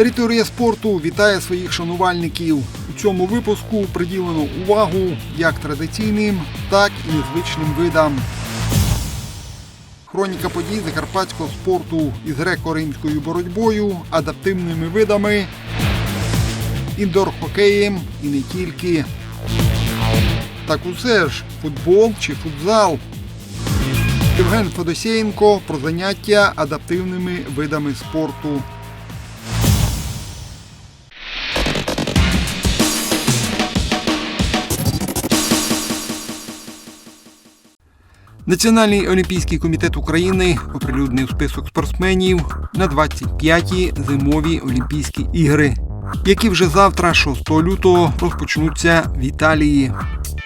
Територія спорту вітає своїх шанувальників. У цьому випуску приділено увагу як традиційним, так і незвичним видам. Хроніка подій закарпатського спорту із греко-римською боротьбою, адаптивними видами, індор-хокеєм і не тільки. Так усе ж футбол чи футзал. Євген Федосєєнко про заняття адаптивними видами спорту. Національний олімпійський комітет України оприлюднив список спортсменів на 25-ті зимові Олімпійські ігри, які вже завтра, 6 лютого, розпочнуться в Італії.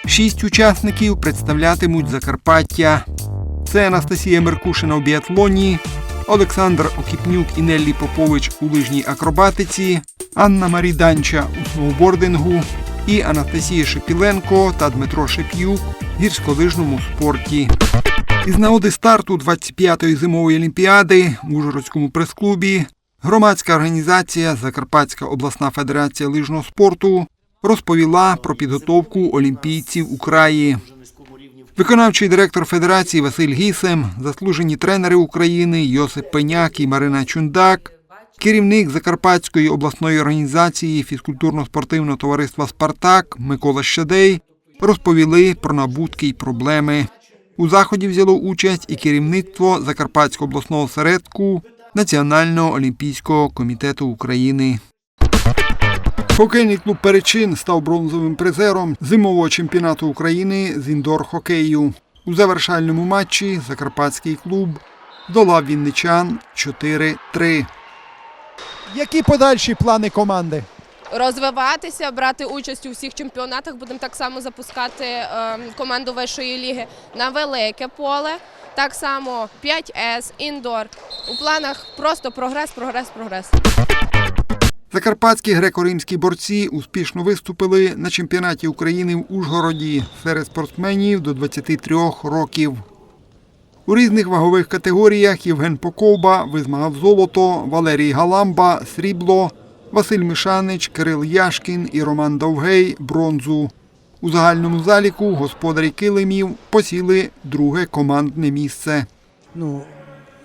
Шість учасників представлятимуть Закарпаття. Це Анастасія Меркушина у біатлоні, Олександр Окіпнюк і Неллі Попович у лижній акробатиці, Анна Маріданча у сноубордингу і Анастасія Шепіленко та Дмитро Шеп'юк гірськолижному спорті. Із нагоди старту 25-ї зимової олімпіади в Ужгородському прес-клубі громадська організація Закарпатська обласна федерація лижного спорту розповіла про підготовку олімпійців у краї. Виконавчий директор Федерації Василь Гісем, заслужені тренери України Йосип Пеняк і Марина Чундак, керівник Закарпатської обласної організації фізкультурно-спортивного товариства Спартак Микола Щадей розповіли про набутки й проблеми. У заході взяло участь і керівництво Закарпатського обласного осередку Національного олімпійського комітету України. Хокейний клуб Перечин став бронзовим призером зимового чемпіонату України з індор-хокею. У завершальному матчі Закарпатський клуб долав вінничан 4-3. Які подальші плани команди? Розвиватися, брати участь у всіх чемпіонатах. Будемо так само запускати е, команду вищої ліги на велике поле. Так само 5С, індор. У планах просто прогрес, прогрес, прогрес. Закарпатські греко-римські борці успішно виступили на чемпіонаті України в Ужгороді серед спортсменів до 23 років. У різних вагових категоріях Євген Поковба визмагав золото, Валерій Галамба срібло, Василь Мишанич, Кирил Яшкін і Роман Довгей бронзу. У загальному заліку господарі килимів посіли друге командне місце. Ну,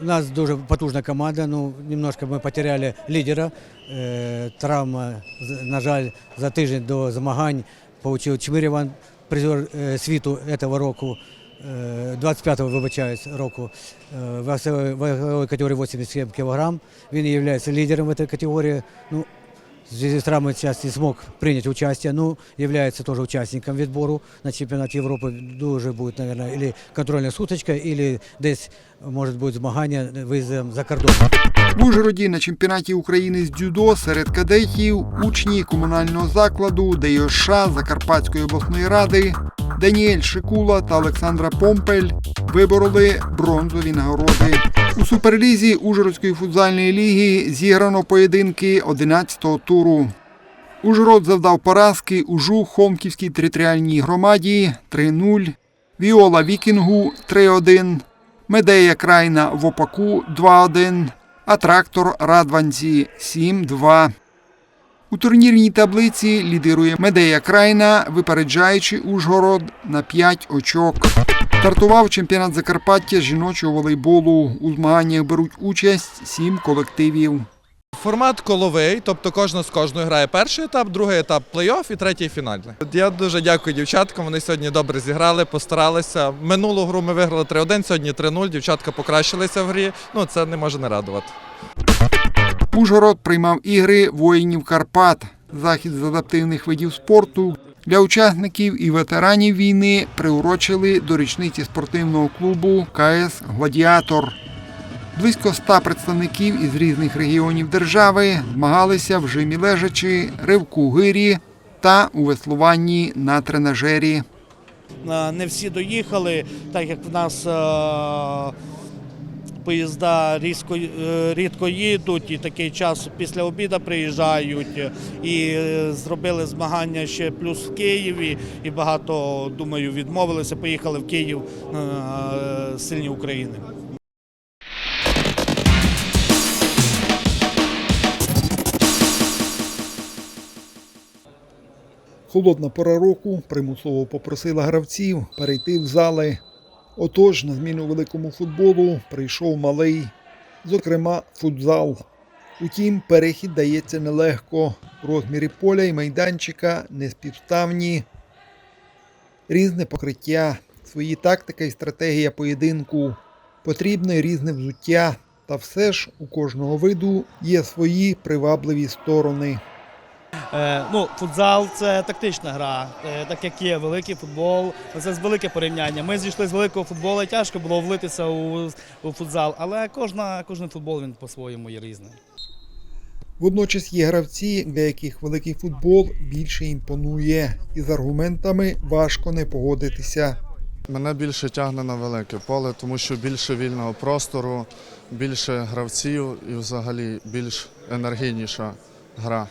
у нас дуже потужна команда. Ну, немножко ми потеряли лідера. Е, травма, на жаль, за тиждень до змагань отримав Чмирєван, призер е, світу цього року. е, 25-го, вибачаюсь, року е, весової категорії 87 кг. Він є лідером в цій категорії. Ну, в связи с травмой не смог принять участие, но является тоже участником відбору на чемпіонат Європи. Дуже буде, наверное, или контрольна суточка, или десь може бути змагання виїздом за кордон. В Ужгороді на чемпіонаті України з дзюдо серед кадетів учні комунального закладу ДЮШ Закарпатської обласної ради Даніель Шикула та Олександра Помпель вибороли бронзові нагороди. У суперлізі Ужгородської футзальної ліги зіграно поєдинки 11-го туру. Ужгород завдав поразки Ужу Хомківській територіальній громаді 3-0, Віола Вікінгу 3-1, Медея Крайна в Опаку 2-1, а трактор Радванці 7-2. У турнірній таблиці лідирує Медея Крайна, випереджаючи Ужгород на 5 очок. Стартував чемпіонат Закарпаття жіночого волейболу. У змаганнях беруть участь сім колективів. Формат коловий, тобто кожна з кожною грає перший етап, другий етап плей-офф і третій фінальний. Я дуже дякую дівчаткам. Вони сьогодні добре зіграли, постаралися. Минулу гру ми виграли 3-1, сьогодні 3-0. Дівчатка покращилися в грі. Ну це не може не радувати. Ужгород приймав ігри воїнів Карпат, захід з адаптивних видів спорту. Для учасників і ветеранів війни приурочили до річниці спортивного клубу КС Гладіатор. Близько ста представників із різних регіонів держави змагалися в жимі лежачі, ривку гирі та у веслуванні на тренажері. Е, Не всі доїхали, так як в нас е, поїзда різко е, рідко їдуть, і такий час після обіду приїжджають. І е, зробили змагання ще плюс в Києві, і багато думаю відмовилися. Поїхали в Київ на сильні України. Холодна пора року примусово попросила гравців перейти в зали Отож, на зміну великому футболу прийшов малий, зокрема футзал. Утім, перехід дається нелегко. Розміри поля і майданчика неспівставні. Різне покриття, свої тактика і стратегія поєдинку, потрібне різне взуття. Та все ж у кожного виду є свої привабливі сторони. Е, ну, футзал це тактична гра, е, так як є великий футбол. Це велике порівняння. Ми зійшли з великого футболу, і тяжко було влитися у, у футзал, але кожна, кожен футбол він по-своєму є різний. Водночас є гравці, для яких великий футбол більше імпонує, і з аргументами важко не погодитися. Мене більше тягне на велике поле, тому що більше вільного простору, більше гравців і взагалі більш енергійніша гра.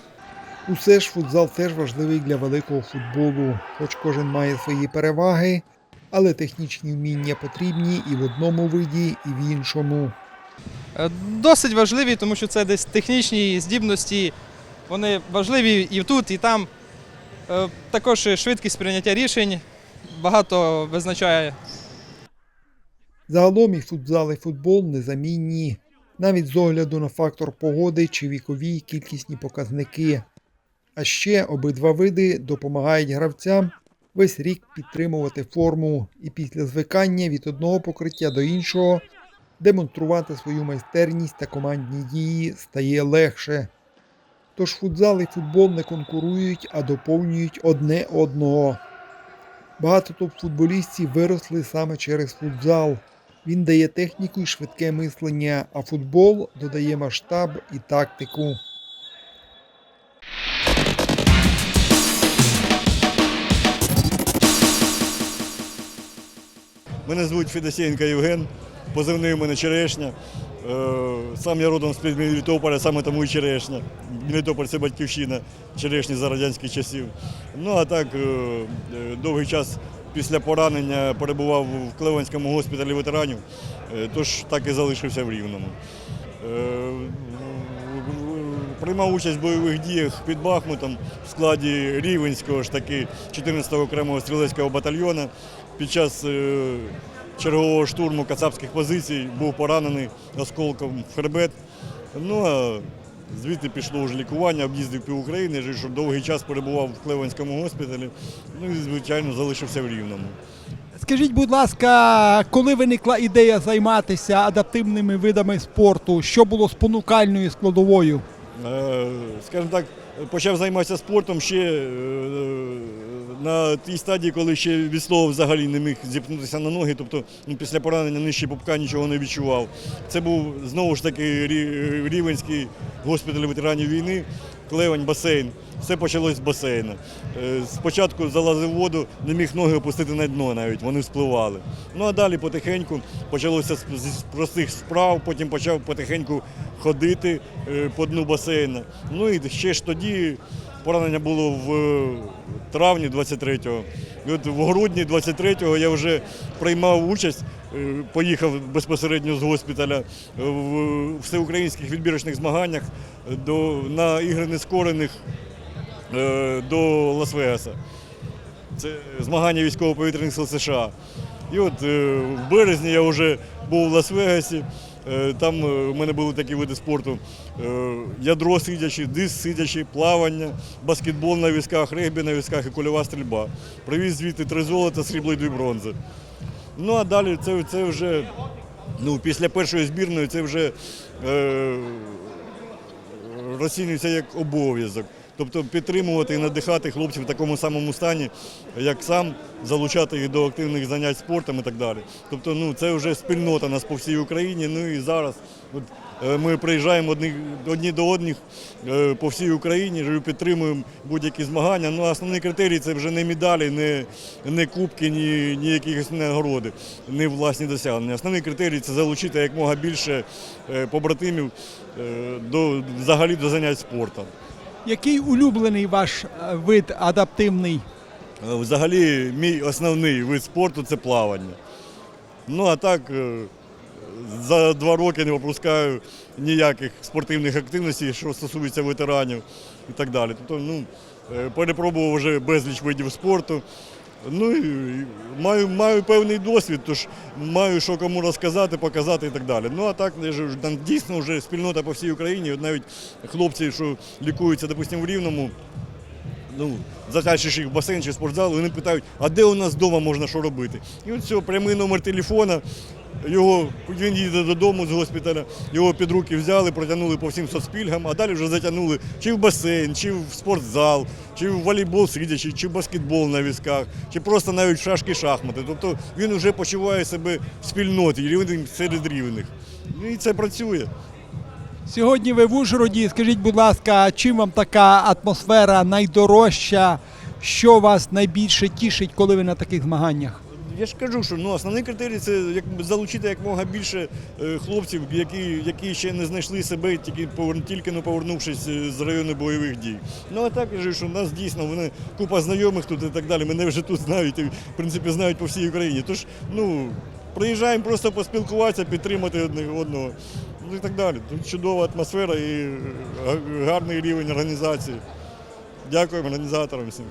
Усе ж футзал теж важливий для великого футболу, хоч кожен має свої переваги, але технічні вміння потрібні і в одному виді, і в іншому. Е, Досить важливі, тому що це десь технічні здібності. Вони важливі і тут, і там. Е, Також швидкість прийняття рішень багато визначає Загалом і футзал, і футбол незамінні, навіть з огляду на фактор погоди чи вікові кількісні показники. А ще обидва види допомагають гравцям весь рік підтримувати форму і після звикання від одного покриття до іншого демонструвати свою майстерність та командні дії стає легше. Тож футзал і футбол не конкурують, а доповнюють одне одного. Багато топ-футболістів виросли саме через футзал. Він дає техніку і швидке мислення, а футбол додає масштаб і тактику. Мене звуть Федосієнко Євген, позивний у мене черешня. Е, Сам я родом з під Мелітополя, саме тому і черешня. Мелітополь це батьківщина черешні за радянських часів. Ну а так, е, е, довгий час після поранення перебував в Клеванському госпіталі ветеранів, тож так і залишився в Рівному. Приймав участь в бойових діях під Бахмутом в складі Рівенського ж таки 14-го окремого стрілецького батальйону. Під час е, чергового штурму кацапських позицій був поранений осколком в хребет. Ну а звідти пішло вже лікування, об'їздив пів України, що довгий час перебував в Клеванському госпіталі. Ну і звичайно залишився в Рівному. Скажіть, будь ласка, коли виникла ідея займатися адаптивними видами спорту, що було спонукальною складовою? Е, скажімо так, почав займатися спортом ще е, на тій стадії, коли ще від слова взагалі не міг зіпнутися на ноги, тобто ну, після поранення нижче пупка нічого не відчував. Це був знову ж таки Рі- Рівенський госпіталь ветеранів війни, Клевань, басейн. Все почалось з басейну. Е, Спочатку залазив в воду, не міг ноги опустити на дно навіть, вони спливали. Ну а далі потихеньку почалося з простих справ, потім почав потихеньку ходити е, по дну басейну. Ну і ще ж тоді поранення було в травні 23-го. От в грудні 23-го я вже приймав участь, е, поїхав безпосередньо з госпіталя е, в всеукраїнських відбірочних змаганнях до, на ігри нескорених е, до Лас-Вегаса. Це змагання військово-повітряних сил США. І от в березні я вже був в Лас-Вегасі. Е, Там е, у мене були такі види спорту: е, ядро сидячи, диск сидячи, плавання, баскетбол на візках, регбі на візках і кульова стрільба. Привіз звідти три золота, срібло і дві бронзи. Ну а далі це, це вже ну, після першої збірної це вже е, розцінюється як обов'язок. Тобто підтримувати і надихати хлопців в такому самому стані, як сам, залучати їх до активних занять спортом і так далі. Тобто, ну це вже спільнота нас по всій Україні. Ну і зараз от, е, ми приїжджаємо одні, одні до одних е, по всій Україні, підтримуємо будь-які змагання. Ну, основний критерій це вже не медалі, не, не кубки, ні, ні якісь нагороди, не власні досягнення. Основний критерій це залучити якмога більше е, побратимів до, взагалі до занять спортом. Який улюблений ваш е, вид адаптивний? Е, Взагалі, мій основний вид спорту це плавання. Ну а так, е, за два роки не випускаю ніяких спортивних активностей, що стосується ветеранів і так далі. Тобто, ну, перепробував вже безліч видів спорту. Ну і маю, маю певний досвід, тож маю що кому розказати, показати і так далі. Ну а так там дійсно вже спільнота по всій Україні. Навіть хлопці, що лікуються, допустимо, в Рівному, ну, затащиш їх в басейн чи спортзал, вони питають, а де у нас вдома можна що робити? І от все, прямий номер телефона, його, він їде додому з госпіталя, його під руки взяли, протягнули по всім соцпільгам, а далі вже затягнули чи в басейн, чи в спортзал, чи в волейбол сидячи, чи в баскетбол на візках, чи просто навіть в шашки-шахмати. Тобто він вже почуває себе в спільноті, рівним серед рівних. Ну, І це працює. Сьогодні ви в Ужгороді. Скажіть, будь ласка, чим вам така атмосфера найдорожча? Що вас найбільше тішить, коли ви на таких змаганнях? Я ж кажу, що ну, основний критерій це як залучити якомога більше е, хлопців, які, які ще не знайшли себе, тільки тільки не повернувшись е, з району бойових дій. Ну а так кажу, що в нас дійсно вони купа знайомих тут і так далі. Мене вже тут знають і в принципі знають по всій Україні. Тож ну приїжджаємо просто поспілкуватися, підтримати одне одного. Ну і так далі. Тут чудова атмосфера і е, гарний рівень організації. Дякуємо організаторам всім.